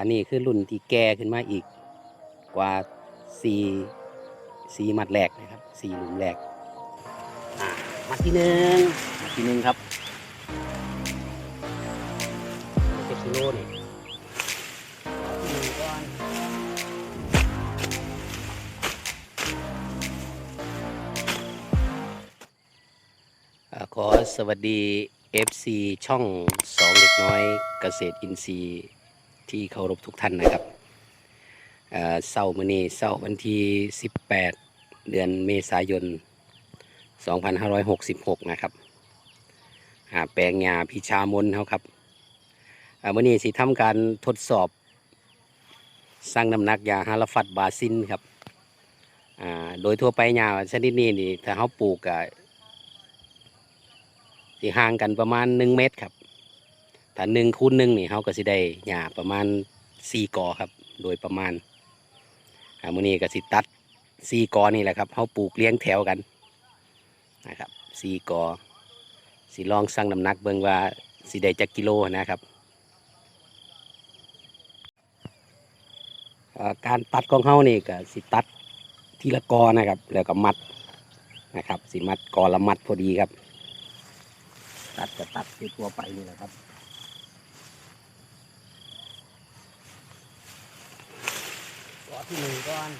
อันนี้คือรุ่นที่แก่ขึ้นมาอีกกว่าสี่สี่มัดแรกนะครับสี่หลุมแรกอ่ามัดที่หนึ่งมัดที่หนึ่งครับเจ็ดกิโลนี่ที่หนึ่งก่อนอ่าขอสวัสดี FC ช่องสองเล็กน้อยเกษตรอินทรีย์ ที่เคารพทุกท่านนะครับเสาร์มื้อนี้เสาร์วันที่ 18 เดือนเมษายน 2566 นะครับแปลงยาพิชามนเขาครับมื้อนี้สิทำการทดสอบ สร้างน้ำหนักยาฮาลฟัดบาซินครับโดยทั่วไปยาชนิดนี้นี่ถ้าเขาปลูกอะสิห่างกันประมาณ 1 เมตรครับ ถ้าหนึ่งคูณหนึ่งนี่เขาก็สิได้หญ้าประมาณสี่กอครับ โดยประมาณอ่ามื้อนี้ก็สิตัดสี่กอนี่แหละครับเขาปลูกเลี้ยงแถวกันนะครับสี่กอสิลองสั่งน้ำหนักเบิ่งว่าสิได้จักกิโลนะครับการตัดของเขานี่ก็สิตัดทีละกอนะครับ แล้วก็มัดนะครับ สิมัดกอละมัดพอดีครับ ตัดก็ตัดทั่ตัวไปนี่แหละครับ อที่หนึ่งก่อน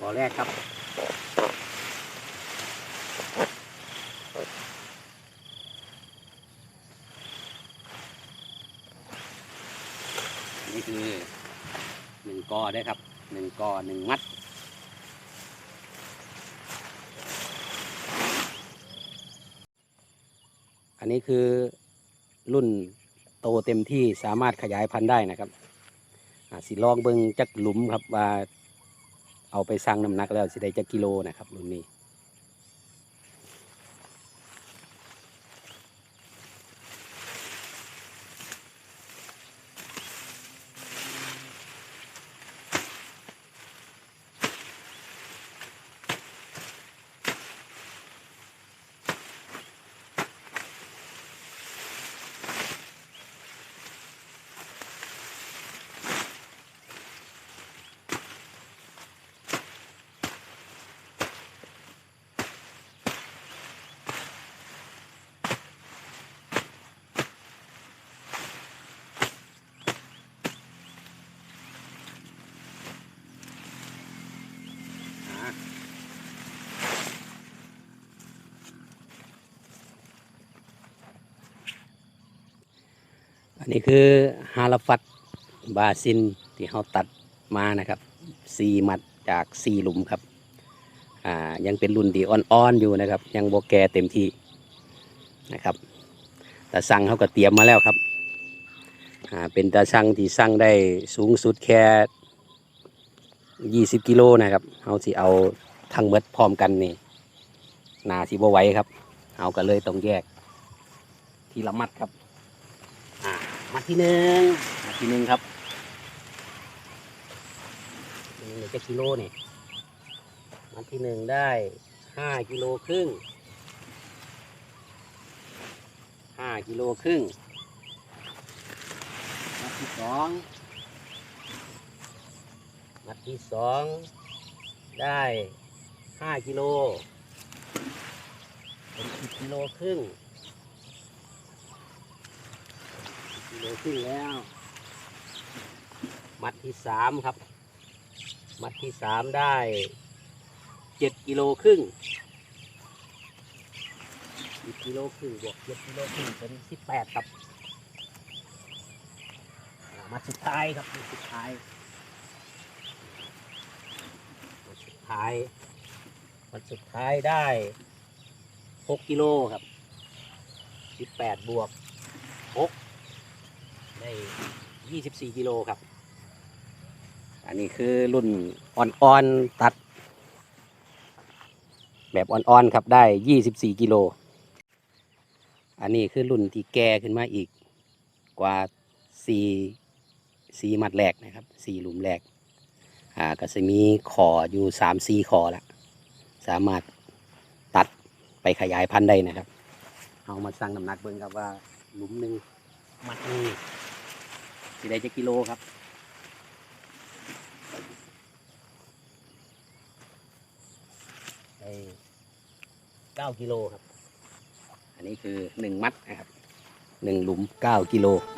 กอแรกครับ นี่คือหนึ่งกอได้ครับหนึ่งกอหนึ่งมัด อันนี้คือรุ่นโตเต็มที่สามารถขยายพันธุ์ได้นะครับสิลองเบิงจักหลุมครับว่าเอาไปสร้างน้ำหนักแล้วสิได้จักกิโลนะครับรุ่นนี้ อันนี้คือฮาลฟัดบาซินที่เขาตัดมานะครับสี่มัดจากสี่หลุมครับอ่ายังเป็นรุ่นที่อ่อนๆอยู่นะครับ ยังโบแกเต็มที่นะครับแต่สั่งเขาก็เตรียมมาแล้วครับอ่าเป็นตาสั่งที่สั่งได้สูงสุดแค่ยี่สิบกิโลนะครับเขาสิเอาทั้งเมดพร้อมกันนี่นาสิบไหว้ครับ เอาก็เลยต้องแยก ทีละมัดครับ อ่ามัดที่หนึ่งมัดที่หนึ่งครับนี่เหลือจะกิโลนี่มัดที่หนึ่งได้ห้ากิโลครึ่งห้ากิโลครึ่งมัดที่สองมัดที่สองได้ห้ากิโลเป็นสิบกิโลครึ่ง กิโลครึ่งแล้ว มัดที่สามครับ มัดที่สามได้เจ็ดกิโลครึ่งสิบกิโลครึ่งบวกเจ็ดกิโลครึ่งเป็นสิบแปดครับอ่ามัดสุดท้ายครับมัดสุดท้ายมัดสุดท้ายมัดสุดท้ายได้หกกิโลครับสิบแปดบวกหก ได้ 24 กิโลครับ อันนี้คือรุ่นอ่อนๆตัด แบบอ่อนๆครับได้ยี่สิบสี่กิโล อันนี้คือรุ่นที่แก่ขึ้นมาอีกกว่าสี่สี่มัดแรกนะครับสี่หลุมแรกอ่าก็จะมีขออยู่สามสี่ขอละสามารถตัดไปขยายพันธุ์ได้นะครับเอามาสั่งน้ำหนักเบิ่งครับว่าหลุมหนึ่งมัดนึง สิได้จะกิโลครับได้เก้ากิโลครับ อันนี้คือหนึ่งมัดนะครับหนึ่งหลุมเก้ากิโลเ